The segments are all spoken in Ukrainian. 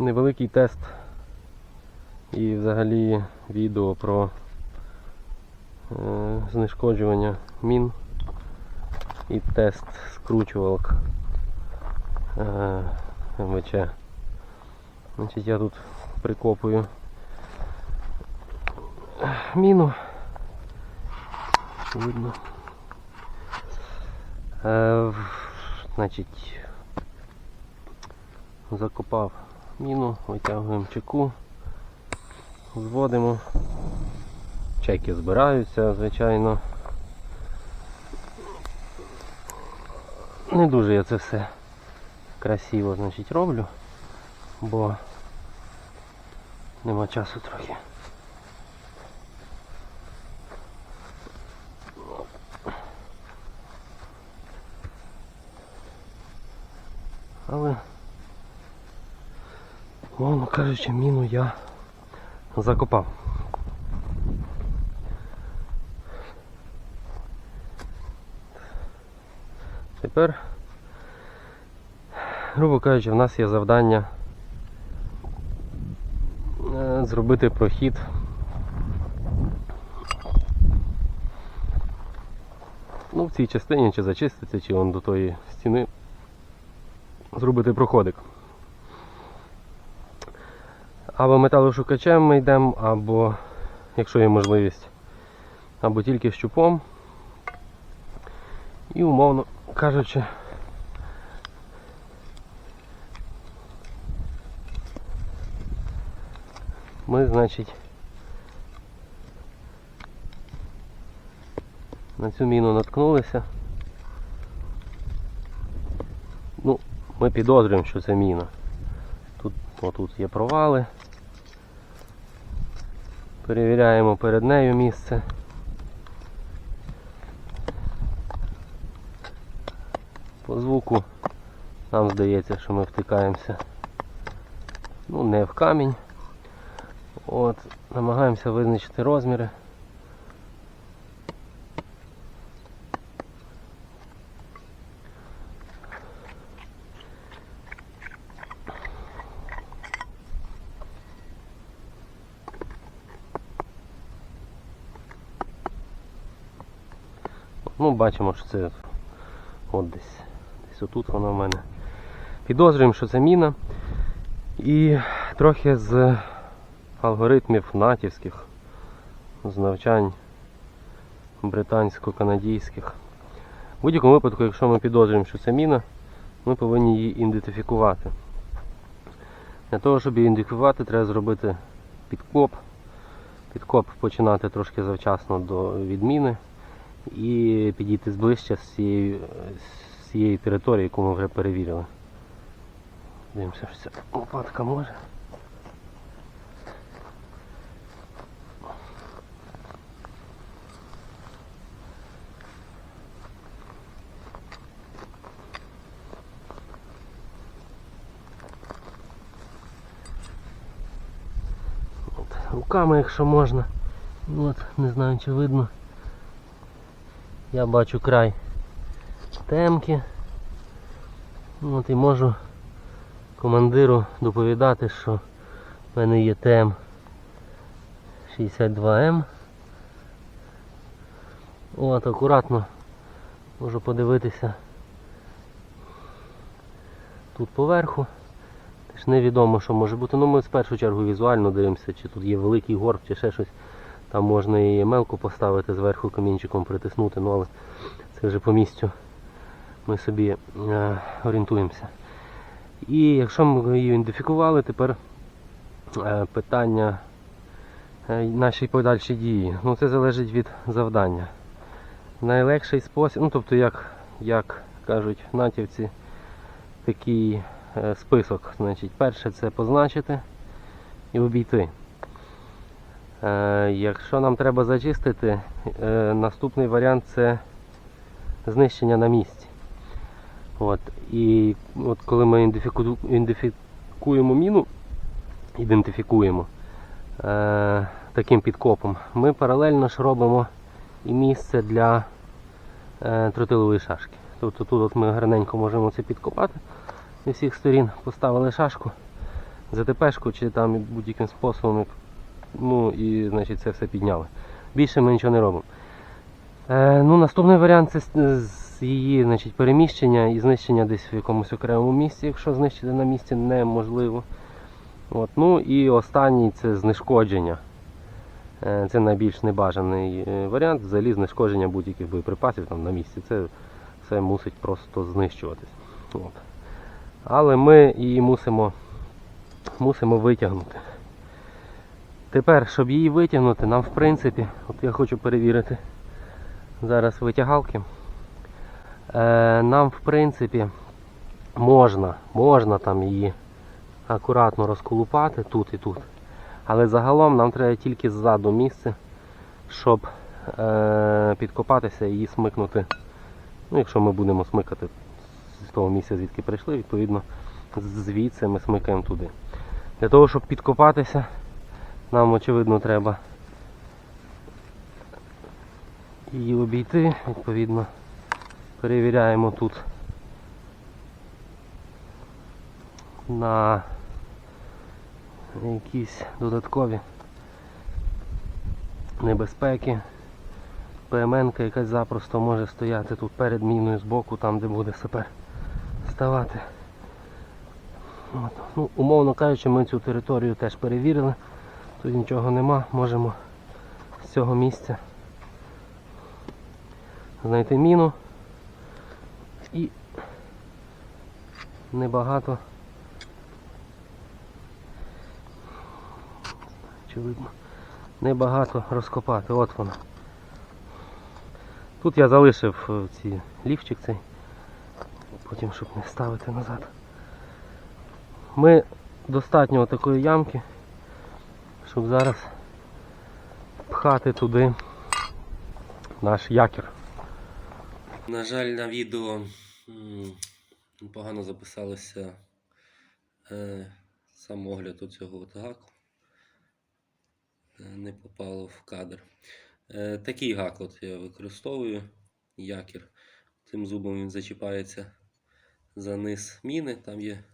невеликий тест і взагалі відео про е, знешкоджування мін і тест скручувалок е, МВЧ. Значить, я тут прикопую міну. Видно. Е, значить, закопав міну, витягуємо чеку, зводимо. Чеки збираються, звичайно. Не дуже я це все красиво значить, роблю, бо нема часу трохи. Але, мовно кажучи, міну я закопав. Тепер, грубо кажучи, в нас є завдання е, зробити прохід ну, в цій частині, чи зачистити, чи вон до тої стіни зробити проходик. Або металошукачем ми йдемо, або, якщо є можливість, або тільки щупом. І умовно кажучи, ми, значить, на цю міну наткнулися. Ну, ми підозрюємо, що це міна. Тут, отут є провали. Перевіряємо перед нею місце. По звуку нам здається, що ми втикаємося ну, не в камінь. От, намагаємося визначити розміри. Ну, бачимо, що це от десь. Десь отут вона в мене. Підозрюємо, що це міна. І трохи з алгоритмів натівських, з навчань британсько-канадійських. В будь-якому випадку, якщо ми підозрюємо, що це міна, ми повинні її ідентифікувати. Для того, щоб її ідентифікувати, треба зробити підкоп. Підкоп починати трошки завчасно до відміни і підійти зближче з цієї, з цієї території, яку ми вже перевірили. Дивимося, що ця лопатка може. Руками, якщо можна. От, не знаю, чи видно. Я бачу край темки. От і можу командиру доповідати, що в мене є ТМ 62М. От, акуратно можу подивитися тут поверху. Теж невідомо, що може бути. Ну ми в першу чергу візуально дивимося, чи тут є великий горб, чи ще щось. Там можна і мелку поставити зверху камінчиком притиснути, ну але це вже по місцю ми собі е, орієнтуємося. І якщо ми її ідентифікували, тепер е, питання е, наші подальші дії. Ну це залежить від завдання. Найлегший спосіб, ну тобто, як, як кажуть натівці, такий е, список. Значить, перше це позначити і обійти. Е, якщо нам треба зачистити, е, наступний варіант це знищення на місці. От. І от коли ми ідентифікуємо міну, ідентифікуємо е, таким підкопом, ми паралельно ж робимо і місце для тротилової шашки. Тобто тут от ми гарненько можемо це підкопати зі всіх сторін, поставили шашку, ЗТПшку чи там будь-яким способом. Ну і значить це все підняли. Більше ми нічого не робимо. Е, ну, наступний варіант це з- її значить, переміщення і знищення десь в якомусь окремому місці, якщо знищити на місці неможливо. От. Ну і останній це знешкодження. Е, Це найбільш небажаний е, варіант. Взагалі знешкодження будь-яких боєприпасів там на місці. Це все мусить просто знищуватись. От. Але ми її мусимо, мусимо витягнути. Тепер, щоб її витягнути, нам в принципі, от я хочу перевірити зараз витягалки. Е, нам в принципі можна, можна там її акуратно розколупати тут і тут. Але загалом нам треба тільки ззаду місце, щоб е, підкопатися і її смикнути. Ну, якщо ми будемо смикати з того місця, звідки прийшли, відповідно, звідси ми смикаємо туди. Для того, щоб підкопатися, нам очевидно треба її обійти, відповідно, перевіряємо тут на якісь додаткові небезпеки. ПМН-ка якась запросто може стояти тут перед міною збоку, там де буде сапер ставати. От. Ну, умовно кажучи, ми цю територію теж перевірили. Тут нічого нема, можемо з цього місця знайти міну і небагато очевидно небагато розкопати. От вона. Тут я залишив е, ці лівчик цей, потім щоб не ставити назад. Ми достатньо такої ямки, щоб зараз пхати туди наш якір. На жаль, на відео погано записалося е, сам огляд цього гаку. Е, Не попало в кадр. Е, такий гак от я використовую якір. Цим зубом він зачіпається за низ міни, там є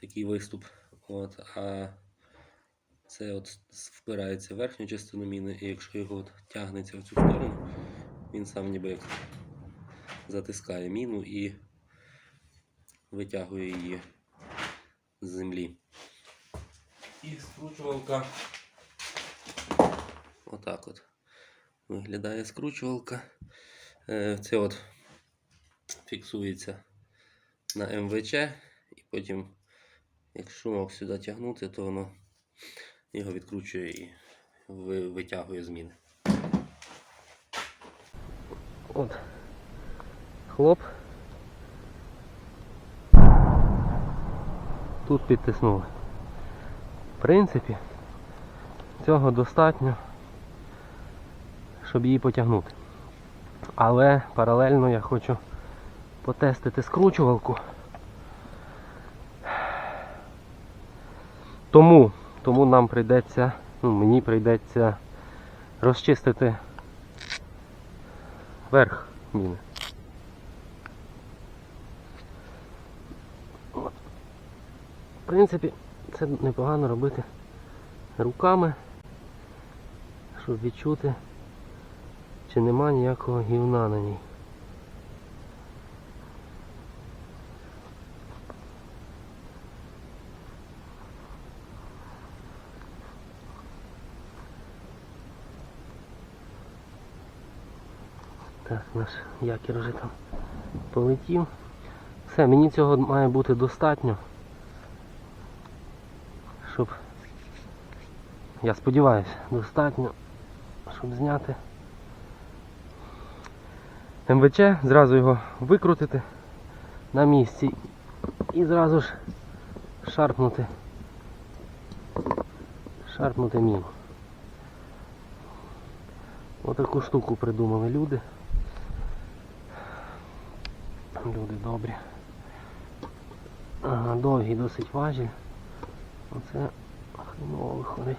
такий виступ. От, а це от впирається в верхню частину міни, і якщо його от тягнеться в цю сторону, він сам ніби як затискає міну і витягує її з землі. І скручувалка. Отак от виглядає скручувалка. Е, Це от фіксується на МВЧ і потім, якщо шумок сюди тягнути, то воно його відкручує і витягує з міни. От. Хлоп. Тут підтиснули. В принципі, цього достатньо, щоб її потягнути. Але паралельно я хочу потестити скручувалку. Тому, тому нам прийдеться, ну, мені прийдеться розчистити верх міни. В принципі, це непогано робити руками, щоб відчути, чи нема ніякого гівна на ній. Так, наш якір вже там полетів. Все, мені цього має бути достатньо, щоб, я сподіваюся, достатньо, щоб зняти МВЧ, зразу його викрутити на місці і зразу ж шарпнути, шарпнути міну. Отаку штуку придумали люди. Люди добрі. Ага, довгий досить важіль. Оце хреново виходить.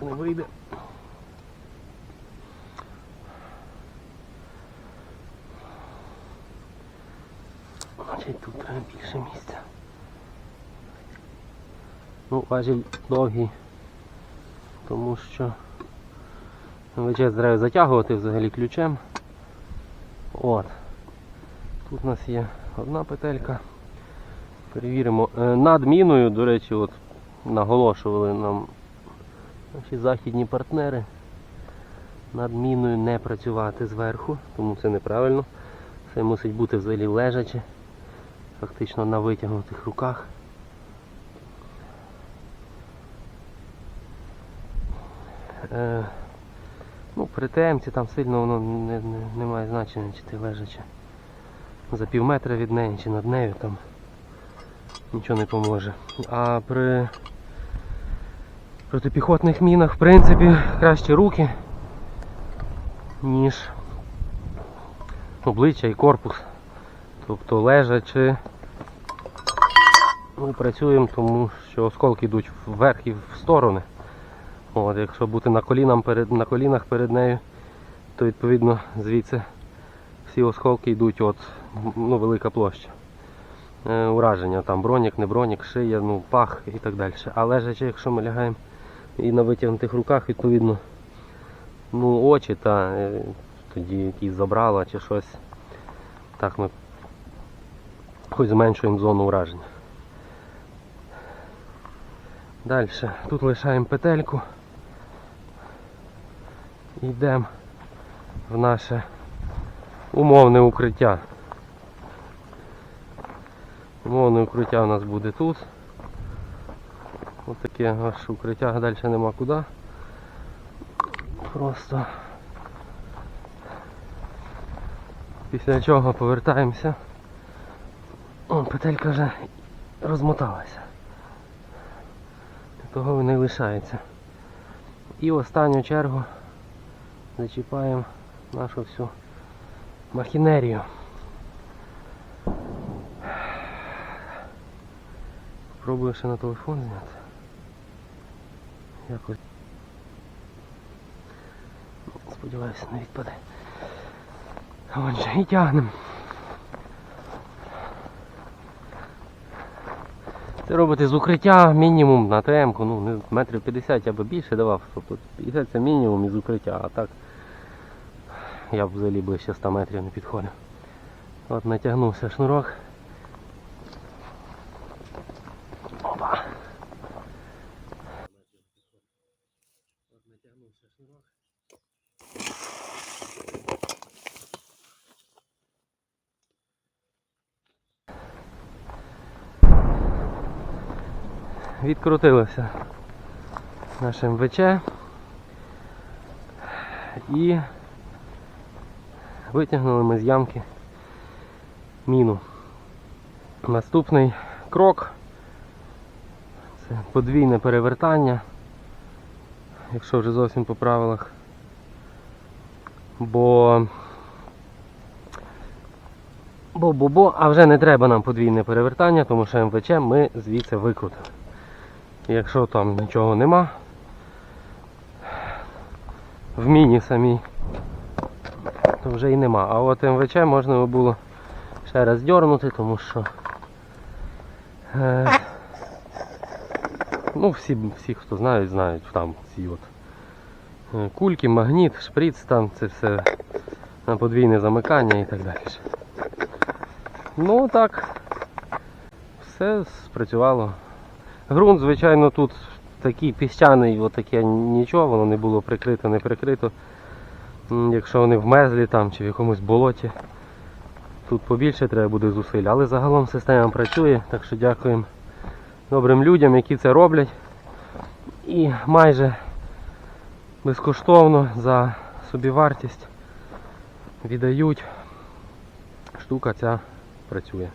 Не вийде. Значить тут треба більше місця. Ну, важіль довгий, тому що ВЧС треба затягувати взагалі ключем. От. Тут у нас є одна петелька. Перевіримо. Е, Над міною, до речі, от наголошували нам наші західні партнери. Над міною не працювати зверху, тому це неправильно. Це мусить бути взагалі лежаче, фактично на витягнутих руках. Е, ну, при ТМці там сильно воно не, не, не має значення, чи ти лежаче. За пів метра від неї чи над нею там нічого не поможе. А при протипіхотних мінах, в принципі, краще руки, ніж обличчя і корпус. Тобто лежачи ми працюємо, тому що осколки йдуть вверх і в сторони. От, якщо бути на, колінам перед, на колінах перед нею, то відповідно звідси всі осколки йдуть от, ну, велика площа. Е, ураження, там бронік, не бронік, шия, ну, пах і так далі. А лежачи, якщо ми лягаємо і на витягнутих руках, відповідно, ну, очі та е, тоді якісь забрала чи щось. Так ми хоч зменшуємо зону ураження. Далі. Тут лишаємо петельку. Йдемо в наше умовне укриття. Умовне укриття у нас буде тут. Ось таке аж укриття далі нема куди. Просто після чого повертаємося. О, петелька вже розмоталася. Того і лишається. І в останню чергу зачіпаємо нашу всю махінерію. Пробую ще на телефон зняти. Якось. Сподіваюся, не відпаде. Отже, і тягнемо. Це робити з укриття мінімум на ТМ-ку, ну метрів 50 я би більше давав, тобто 50 це мінімум із укриття, а так я б взагалі ближче 100 метрів не підходив. От натягнувся шнурок. Опа. От натягнувся шнурок. Відкрутилося наше МВЧ і витягнули ми з ямки міну. Наступний крок це подвійне перевертання, якщо вже зовсім по правилах. Бо бо-бо-бо, а вже не треба нам подвійне перевертання, тому що МВЧ ми звідси викрутили. Якщо там нічого нема, в міні самій, то вже і нема. А от МВЧ можна було ще раз дьорнути, тому що е, ну, всі, всі, хто знають, знають там ці от е, кульки, магніт, шприц, там це все на подвійне замикання і так далі. Ну так, все спрацювало. Грунт, звичайно, тут такий піщаний, отаке нічого, воно не було прикрито, не прикрито. Якщо вони в мезлі там чи в якомусь болоті, тут побільше треба буде зусиль. Але загалом система працює, так що дякуємо добрим людям, які це роблять. І майже безкоштовно за собівартість віддають. Штука ця працює.